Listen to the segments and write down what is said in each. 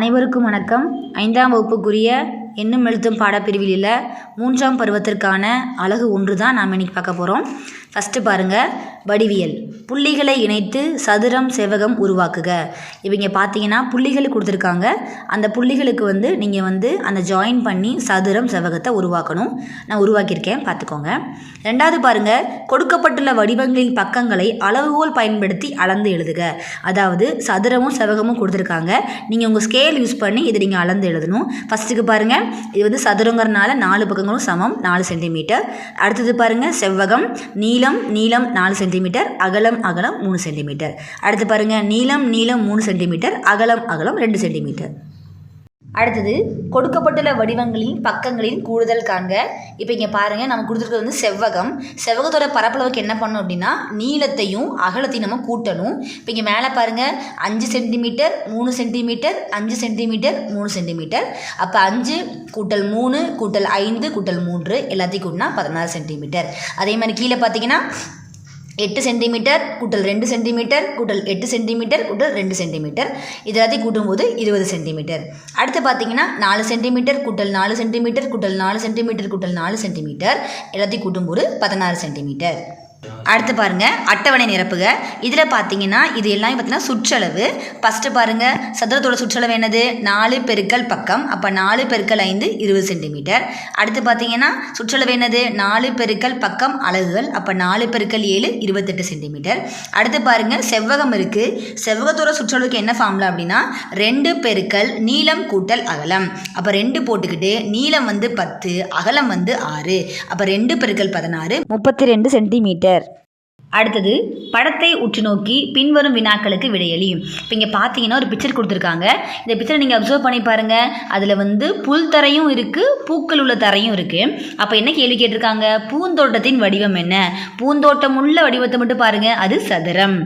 அனைவருக்கும் வணக்கம். ஐந்தாம் வகுப்புக்குரிய எண்ணும் எழுத்தும் பாடப்பிரிவில் உள்ள மூன்றாம் பருவத்திற்கான அழகு ஒன்று தான் நாம் இன்றைக்கி பார்க்க போகிறோம் ஃபஸ்ட்டு பாருங்கள் வடிவியல். புள்ளிகளை இணைத்து சதுரம் செவ்வகம் உருவாக்குக. இவங்க பார்த்தீங்கன்னா புள்ளிகள் கொடுத்துருக்காங்க. அந்த புள்ளிகளுக்கு வந்து நீங்கள் வந்து அந்த ஜாயின் பண்ணி சதுரம் செவ்வகத்தை உருவாக்கணும். நான் உருவாக்கியிருக்கேன் பார்த்துக்கோங்க ரெண்டாவது பாருங்கள் கொடுக்கப்பட்டுள்ள வடிவங்களின் பக்கங்களை அளவுகோல் பயன்படுத்தி அளந்து எழுதுக. அதாவது சதுரமும் செவ்வகமும் கொடுத்துருக்காங்க. நீங்கள் உங்கள் ஸ்கேல் யூஸ் பண்ணி இதை நீங்கள் அளந்து எழுதணும். ஃபஸ்ட்டுக்கு பாருங்கள் இது வந்து சதுரங்கிறனால நாலு பக்கங்களும் சமம் நாலு சென்டிமீட்டர் அடுத்தது பாருங்கள் செவ்வகம் நீளம் நீளம் நாலு சென்டிமீட்டர் அகலம் அகலம் மூணு சென்டிமீட்டர் அடுத்து பாருங்கள் நீளம் நீளம் மூணு சென்டிமீட்டர் அகலம் அகலம் ரெண்டு சென்டிமீட்டர் அடுத்தது கொடுக்கப்பட்டுள்ள வடிவங்களின் பக்கங்களின் கூடுதல் காண்க. இப்போ இங்கே பாருங்கள் நம்ம கொடுத்துருக்கிறது வந்து செவ்வகம். செவ்வகத்தோட பரப்பளவுக்கு என்ன பண்ணணும் அப்படின்னா நீளத்தையும் அகலத்தையும் நம்ம கூட்டணும். இப்போ இங்கே மேலே பாருங்கள் அஞ்சு சென்டிமீட்டர் மூணு சென்டிமீட்டர் அஞ்சு சென்டிமீட்டர் மூணு சென்டிமீட்டர். அப்போ அஞ்சு கூட்டல் மூணு கூட்டல் ஐந்து கூட்டல் மூன்று எல்லாத்தையும் கூட்டினா பதினாறு சென்டிமீட்டர். அதே மாதிரி கீழே பார்த்தீங்கன்னா எட்டு சென்டிமீட்டர் கூட்டல் ரெண்டு சென்டிமீட்டர் கூட்டல் எட்டு சென்டிமீட்டர் கூட்டல் ரெண்டு சென்டிமீட்டர். இது எல்லாத்தையும் கூட்டும்போது இருபது சென்டிமீட்டர். அடுத்து பார்த்தீங்கன்னா நாலு சென்டிமீட்டர் கூட்டல் நாலு சென்டிமீட்டர் கூட்டல் நாலு சென்டிமீட்டர் கூட்டல் நாலு சென்டிமீட்டர். எல்லாத்தையும் கூட்டும்போது பதினாறு சென்டிமீட்டர். அடுத்து பாருங்க அட்டவணை நிரப்புக. இதில் பார்த்தீங்கன்னா இது எல்லாமே பார்த்தீங்கன்னா சுற்றளவு. ஃபஸ்ட்டு பாருங்க சதுரத்தோட சுற்றளவு என்னது? நாலு பெருக்கல் பக்கம். அப்போ நாலு பெருக்கல் ஐந்து இருபது சென்டிமீட்டர். அடுத்து பார்த்தீங்கன்னா சுற்றளவு என்னது? நாலு பெருக்கல் பக்கம் அலகுகள். அப்போ நாலு பெருக்கல் ஏழு இருபத்தெட்டு சென்டிமீட்டர். அடுத்து பாருங்க செவ்வகம் இருக்கு. செவ்வகத்தோட சுற்றளவுக்கு என்ன ஃபார்முலா அப்படின்னா ரெண்டு பெருக்கல் நீளம் கூட்டல் அகலம். அப்போ ரெண்டு போட்டுக்கிட்டு நீளம் வந்து பத்து அகலம் வந்து ஆறு. அப்போ ரெண்டு பெருக்கல் பதினாறு முப்பத்தி ரெண்டு சென்டிமீட்டர். ayer. அடுத்தது படத்தை உற்று நோக்கி பின்வரும் வினாக்களுக்கு விடையளி இப்போ இங்கே பார்த்தீங்கன்னா ஒரு பிக்சர் கொடுத்துருக்காங்க. இந்த பிக்சரை நீங்கள் அப்சர்வ் பண்ணி பாருங்கள் அதில் வந்து புல் தரையும் இருக்குது பூக்கள் உள்ள தரையும் இருக்குது அப்போ என்ன கேள்வி கேட்டிருக்காங்க? பூந்தோட்டத்தின் வடிவம் என்ன? பூந்தோட்டம் உள்ள வடிவத்தை மட்டும் பாருங்கள் அது சதுரம்.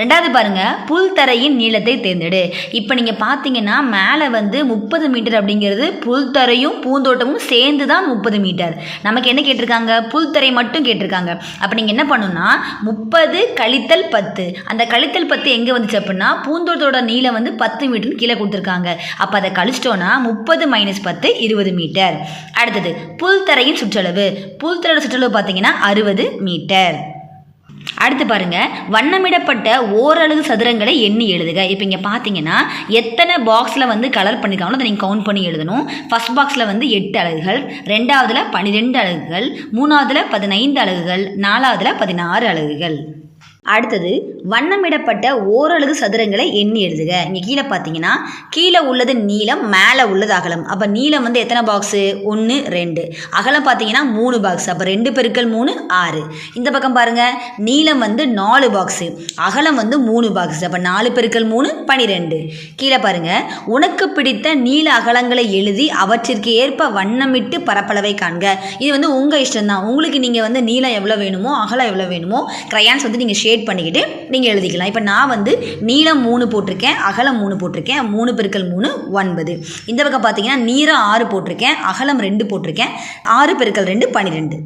ரெண்டாவது பாருங்கள் புல் தரையின் நீளத்தை தேர்ந்தெடு. இப்போ நீங்கள் பார்த்தீங்கன்னா மேலே வந்து முப்பது மீட்டர் அப்படிங்கிறது புல் தரையும் பூந்தோட்டமும் சேர்ந்து தான் முப்பது மீட்டர். நமக்கு என்ன கேட்டிருக்காங்க? புல் தரை மட்டும் கேட்டிருக்காங்க. அப்போ நீங்கள் என்ன பண்ணணும்னா முப்பது கழித்தல் பத்து. அந்த கழித்தல் பத்து எங்கே வந்துச்சு அப்படின்னா பூந்தோட்டத்தோட நீளம் வந்து பத்து மீட்டர்னு கீழே கொடுத்துருக்காங்க. அப்போ அதை கழிச்சிட்டோன்னா முப்பது மைனஸ் பத்து இருபது மீட்டர். அடுத்தது புல் தரையின் சுற்றளவு. புல் தரையோட சுற்றளவு பார்த்தீங்கன்னா அறுபது மீட்டர். அடுத்து பாருங்க வண்ணமிடப்பட்ட ஓரளவு சதுரங்களை எண்ணி எழுதுக. இப்போ இங்கே பார்த்தீங்கன்னா எத்தனை பாக்ஸில் வந்து கலர் பண்ணியிருக்காங்களோ அதை நீங்கள் கவுண்ட் பண்ணி எழுதணும். ஃபர்ஸ்ட் பாக்ஸில் வந்து எட்டு அலகுகள் ரெண்டாவதுல பன்னிரெண்டு அலகுகள் மூணாவதுல பதினைந்து அலகுகள் நாலாவதுல பதினாறு அலகுகள். அடுத்தது வண்ணமிடப்பட்ட ஓரளவு சதுரங்களை எண்ணி எழுதுக. இங்கே கீழே பார்த்தீங்கன்னா கீழே உள்ளது நீளம் மேலே உள்ளது அகலம். அப்போ நீளம் வந்து எத்தனை பாக்ஸு ஒன்று ரெண்டு. அகலம் பார்த்தீங்கன்னா மூணு பாக்ஸ் அப்போ ரெண்டு பெருக்கள் மூணு ஆறு. இந்த பக்கம் பாருங்கள் நீளம் வந்து நாலு பாக்ஸு அகலம் வந்து மூணு பாக்ஸ் அப்போ நாலு பெருக்கள் மூணு பனிரெண்டு. கீழே பாருங்கள் உனக்கு பிடித்த நீள அகலங்களை எழுதி அவற்றிற்கு ஏற்ப வண்ணமிட்டு பரப்பளவை காண்க. இது வந்து உங்கள் இஷ்டம்தான். உங்களுக்கு நீங்கள் வந்து நீளம் எவ்வளோ வேணுமோ அகலம் எவ்வளோ வேணுமோ க்ரையான்ஸ் வந்து நீங்கள் ஷேட் பண்ணிக்கிட்டு நீங்கள் எழுதிக்கலாம். இப்போ நான் வந்து நீளம் மூணு போட்டிருக்கேன் அகலம் மூணு போட்டிருக்கேன் மூணு பெருக்கல் மூணு ஒன்பது. இந்த பக்கம் பார்த்தீங்கன்னா நீளம் ஆறு போட்டிருக்கேன் அகலம் ரெண்டு போட்டிருக்கேன் ஆறு பெருக்கல் ரெண்டு பன்னிரெண்டு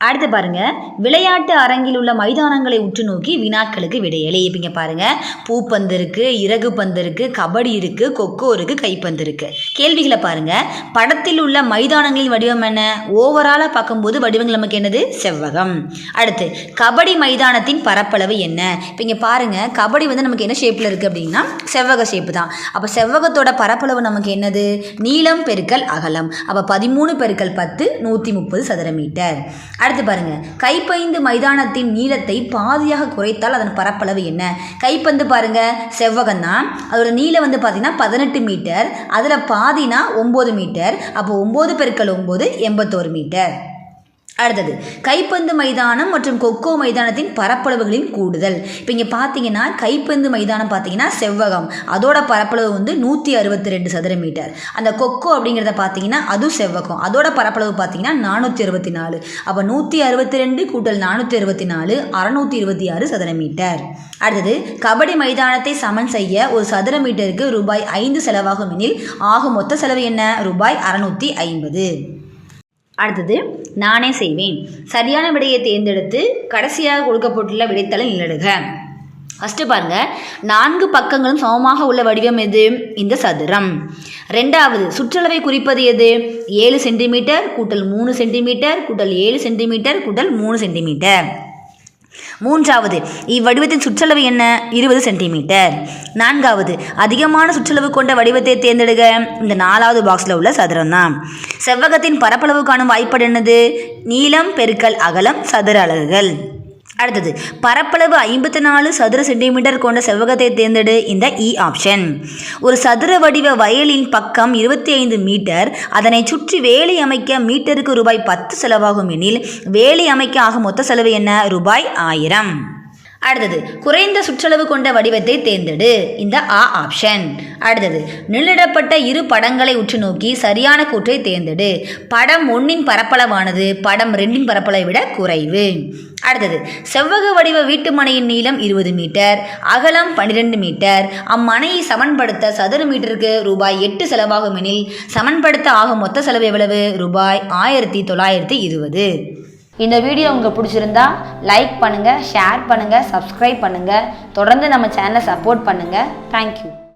அடுத்து பாருங்க. விளையாட்டு அரங்கில் உள்ள மைதானங்களை உற்று நோக்கி வினாக்களுக்கு விடையலை இப்போ இங்கே பாருங்க. பூப்பந்து இருக்கு இறகு பந்து இருக்கு கபடி இருக்கு கொக்கோ இருக்கு கைப்பந்து இருக்கு. கேள்விகளை பாருங்க. படத்தில் உள்ள மைதானங்களின் வடிவம் என்ன? ஓவராலாக பார்க்கும்போது வடிவங்கள் நமக்கு என்னது? செவ்வகம். அடுத்து கபடி மைதானத்தின் பரப்பளவு என்ன? இப்போ இங்கே பாருங்க. கபடி வந்து நமக்கு என்ன ஷேப்பில் இருக்குது அப்படின்னா செவ்வக ஷேப்பு தான். அப்போ செவ்வகத்தோட பரப்பளவு நமக்கு என்னது? நீளம் பெருக்கல் அகலம். அப்போ பதிமூணு பெருக்கல் பத்து நூற்றி முப்பது சதுர மீட்டர். அடுத்து பாருங்க. கைப்பந்து மைதானத்தின் நீளத்தை பாதியாக குறைத்தால் அதன் பரப்பளவு என்ன? கைப்பந்து பாருங்க. செவ்வகம் தான் அதோட நீளம் வந்து பார்த்தீங்கன்னா பதினெட்டு மீட்டர். அதில் பாதினா ஒம்பது மீட்டர். அப்போ ஒம்பது பெருக்கள் ஒம்பது எண்பத்தோரு மீட்டர். அடுத்தது கைப்பந்து மைதானம் மற்றும் கொக்கோ மைதானத்தின் பரப்பளவுகளின் கூடுதல். இப்போ இங்கே பார்த்தீங்கன்னா கைப்பந்து மைதானம் பார்த்தீங்கன்னா செவ்வகம். அதோட பரப்பளவு வந்து நூற்றி அறுபத்தி ரெண்டு சதுர மீட்டர். அந்த கொக்கோ அப்படிங்கிறத பார்த்தீங்கன்னா அதுவும் செவ்வகம். அதோட பரப்பளவு பார்த்தீங்கன்னா நானூற்றி அறுபத்தி நாலு. அப்போ நூற்றி அறுபத்தி ரெண்டு கூட்டல் நானூற்றி அறுபத்தி நாலு அறநூற்றி இருபத்தி ஆறு சதுர மீட்டர். அடுத்தது கபடி மைதானத்தை சமன் செய்ய ஒரு சதுர மீட்டருக்கு ரூபாய் ஐந்து செலவாகும் எனில் ஆகும் மொத்த செலவு என்ன? ரூபாய் அறநூற்றி ஐம்பது. அடுத்தது நானே செய்வேன். சரியான விடையை தேர்ந்தெடுத்து கடைசியாக கொடுக்கப்பட்டுள்ள விடைத்தலை நிலடுக ஃபஸ்ட்டு பாருங்க நான்கு பக்கங்களும் சமமாக உள்ள வடிவம் எது? இந்த சதுரம். ரெண்டாவது சுற்றளவை குறிப்பது எது? ஏழு சென்டிமீட்டர் கூட்டல் மூணு சென்டிமீட்டர் கூட்டல் ஏழு சென்டிமீட்டர் கூட்டல் மூணு சென்டிமீட்டர். மூன்றாவது இவ்வடிவத்தின் சுற்றளவு என்ன? இருபது சென்டிமீட்டர். நான்காவது அதிகமான சுற்றளவு கொண்ட வடிவத்தை தேர்ந்தெடுக்க இந்த நாலாவது பாக்ஸில் உள்ள சதுரம் தான் செவ்வகத்தின் பரப்பளவு காணும் வாய்ப்பாடு என்னது? நீளம் பெருக்கல் அகலம் சதுர அலகுகள். அடுத்தது பரப்பளவு ஐம்பத்தி நாலு சதுர சென்டிமீட்டர் கொண்ட செவ்வகத்தை தேர்ந்தெடு இந்த e இ ஆப்ஷன் ஒரு சதுர வடிவ வயலின் பக்கம் இருபத்தி ஐந்து மீட்டர் அதனை சுற்றி வேலி அமைக்க மீட்டருக்கு ரூபாய் பத்து செலவாகும் எனில் வேலி அமைக்க ஆகும் மொத்த செலவு என்ன? ரூபாய் ஆயிரம். அடுத்தது குறைந்த சுற்றளவு கொண்ட வடிவத்தை தேர்ந்தெடு. இந்த ஆ ஆப்ஷன் அடுத்தது நிழலிடப்பட்ட இரு படங்களை உற்று நோக்கி சரியான கூற்றை தேர்ந்தெடு. படம் ஒன்றின் பரப்பளவானது படம் ரெண்டின் பரப்பளவை விட குறைவு. அடுத்தது செவ்வக வடிவ வீட்டு மனையின் நீளம் இருபது மீட்டர் அகலம் பன்னிரெண்டு மீட்டர். அம்மனையை சமன்படுத்த சதுர மீட்டருக்கு ரூபாய் எட்டு செலவாகும் எனில் சமன்படுத்த ஆகும் மொத்த செலவு எவ்வளவு? ரூபாய் ஆயிரத்தி தொள்ளாயிரத்தி இருபது. இந்த வீடியோ உங்களுக்கு பிடிச்சிருந்தா லைக் பண்ணுங்கள் ஷேர் பண்ணுங்கள் சப்ஸ்கிரைப் பண்ணுங்கள் தொடர்ந்து நம்ம சேனலை சப்போர்ட் பண்ணுங்கள் தேங்க்யூ